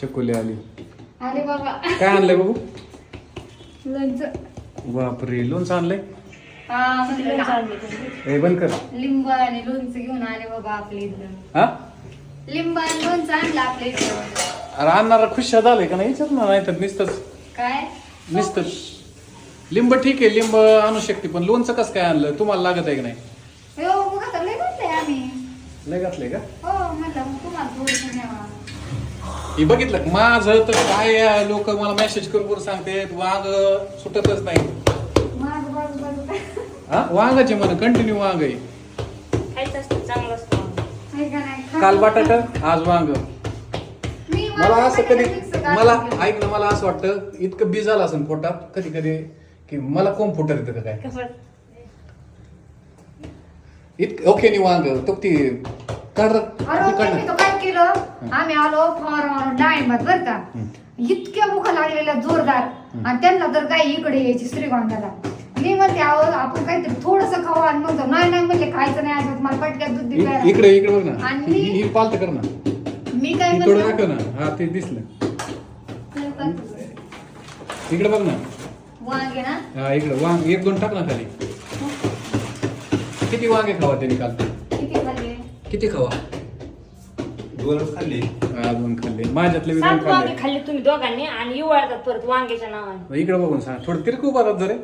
चकोली आली. आले बाबा. काय आणलंय बाबू? लोणचं. बापरे लोणचं आणलंय? हा म्हणलं ना. बंद कर. लिंब आणि लोणचं घेऊन आले बाबा आपल्या इथं. हा? लिंब आणि लोणचं आणलं आपल्या इथं. अरे आणणारा खुश झालाय का नाही? विचार ना नाही तर नुसतंच. काय? नुसतं लिंब ठीक आहे लिंब आणू शकते पण लोणचं कसं काय आणलं? तुम्हाला लागत आहे की नाही? हो मग आता लय म्हणलंय आम्ही. लय घातलंय का? हो म्हटलं मग तुम्हाला थोडंसं न्यावा. हे बघितलं. का? माझं तर काय लोक मला मेसेज करून करून सांगते वांग सुटतच नाही. माझं बाजू बाजू हा? वांगाचे म्हण कंटिन्यू वांग आहे. खायचं असतं चांगलं असतं आहे का नाही? काल बटाटा आज वांग मी मला असं कधी mix मला घेते. ऐक ना मला असं वाटतं इतकं बी झालं असं पोटात कधी कधी की मला कोण फुटर येतं का काय? कसं इतकं ओके नि वांग तो ती अरे मी तो काय केलं? आम्ही आलो फवार मारून डाळिंबात बर का? इतक्या मुख लागलेल्या जोरदार. आणि त्यांना तर काय इकडे यायची श्रीगोंद्याला. मी म्हणते अहो आपण काहीतरी थोडस खाऊ आणि म्हणतो नाही नाही म्हणले खायचं नाही आज मला पटक्यात दूध दे. इकडे इकडे बघ ना. आणि- ही ही पालत कर ना. मी काय थोडं म्हणतो? दाखव ना. हा ते दिसलं. इकडे बघ ना. वांगे ना? हा इकडे. वांग एक दोन टाक ना खाली. किती वांगे खावा त्यांनी काल किती खावा दोनच खाल्ली. हा दोन खाल्ले. माझ्यातले बी दोन सात वांगे खाल्ले. खाल्ले तुम्ही दोघांनी आणि युवाळतात परत वांग्याच्या नावाने. इकडे बघून सांग. थोडं तिरकू बघत जरे.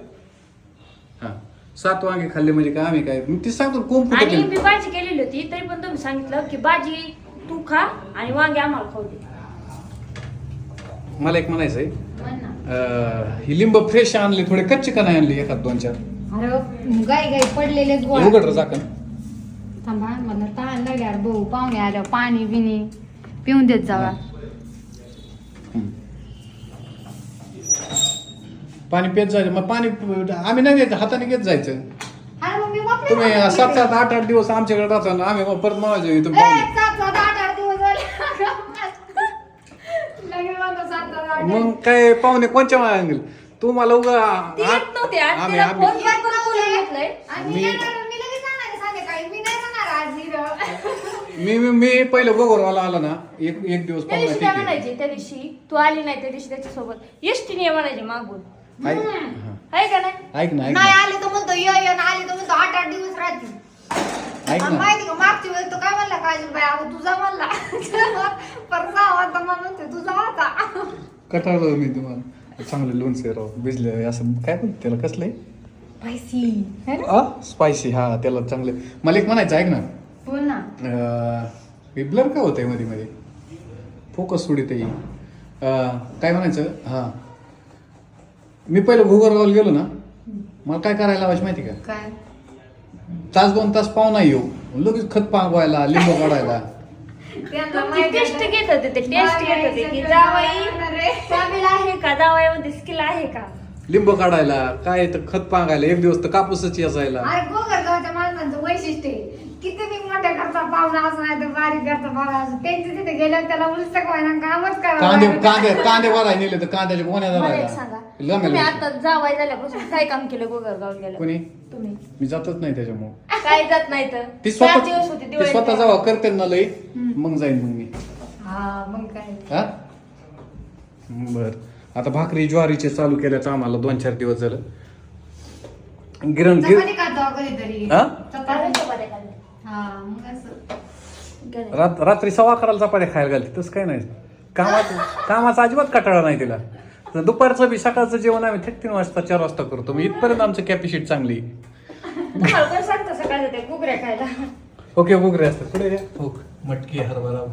हा. सात वांगे खाल्ले म्हणजे काय? आम्ही काय? मी ती सांगतो कोण आणि मी भाजी केलेली होती तरी पण तुम्ही सांगितलं की भाजी तू खा आणि वांगे आम्हाला खाऊ दे. मला एक म्हणायचंय म्हण ना. अं, ही लिंब फ्रेश आणली थोडे कच्चे का नाही आणली एखाद दोन चार? अरे गाई गाई पडलेले गोळा. उघड रे झाकण थांबा मला तहान भाऊ पाहुणे आल्यावर पाणी बिनी पिऊन देत जावा. हम्म. पाणी पेत जायचं मग पाणी आम्ही नाही द्यायचं हाताने घेत जायचं. अरे मग मी वापरेन तुम्ही ना. सात सात आठ आठ दिवस आमच्याकडे राहता ना आम्ही मग परत म्हणायचो इथून ए, पाहुणे सात सात आठ आठ दिवस झाले. लगेच म्हणतो सात सात आठ मग काय पाहुणे कोणच्या मागे तू मला उगा ती येत नव्हती आज आम्ही तिला आम्ही. फोन करून बोलून घेतलंय आणि मी- येणार, मी लगेच जाणार आहे संध्याकाळी मी नाही राहणार आज इथं. मी मी मी पहिलं गोगोरवाला आला ना एक एक दिवस त्या दिवशी काय आहे. म्हणायची त्या दिवशी तू आली नाही त्या दिवशी त्याच्यासोबत. एसटीने ये म्हणायची मागून. ऐक. हा. आहे का नाही? ऐक ना ऐक नाही ना आले तर म्हणतो ये ये ना आले तर म्हणतो आठ आठ दिवस राहतील. ऐक आणि ना माहिती का मागच्या वेळेस तो काय म्हणला काजल बाई अगं तुझा म्हणला. परत सहा वाजता मला म्हणते तुझा होता. कटाळलो मी तुम्हाला. चांगलं लोणचं राव भिजलं असं काय पण त्याला कसलंय? पैसी स्पायसी हा त्याला चांगलं. मला एक म्हणायचं ऐक ना. हे ब्लर का होतंयमध्ये मध्ये? फोकस सोडित येईल. काय म्हणायचं? हा. मी पहिलं भूगोरगावला गेलो ना मला काय करायला लावायचं माहिती का? काय? तास दोन तास पाहुणा येऊ. लगेच खत पांगवायला लिंबू काढायला. टेस्ट. घेत होते ते? टेस्ट घेत होते की जावाई. काबिल आहे. का? जावाईमध्ये स्किल आहे का? लिंबू काढायला काय तर खत पांगायला एक दिवस तर कापूसच याचायला अरे गोगरगावच्या माणसांचं वैशिष्ट्य आहे. किती बी मोठ्या करता पाहुणा असं नाही तर बारीक करता पाहुणा असं त्यांच्या तिथे गेल्यावर त्याला उलट व्हायला कामच कांदे करावं कांदे कांदे भरायला नेले तर कांद्याच्या गोण्या मला एक सांगा. तुम्ही आता जावाई झाल्यापासून काय काम केलं गोगरगाव गेलं कोणी? तुम्ही. मी जातच नाही त्याच्यामुळे. काय जात नाही तर? ती चार स्वतः दिवस होते ती. स्वतः जेव्हा करते ना लई. मग जाईन मग मी. हा मग काय? हा? बर. आता भाकरी ज्वारीचे चालू केल्याचं आम्हाला दोन चार दिवस झालं. गिरण गिर चपाती खातो कधीतरी हा? चपाती. हा मग असं. रात रात्री सव्वा अकराला चपात्या खायला घालते तसं काय नाही. कामाचं कामाचा अजिबात कटाळा नाही तिला. तर दुपारचं बी सकाळचं जेवण आम्ही थेट तीन वाजता चार वाजता करतो. मग इथपर्यंत आमचं कॅपॅसिटी चांगली. तुम्हाला कोण सांगतं सकाळचं ते घुगऱ्या खायला. ओके बुगरे असतात. पुढे. हो मटकी हरभरा.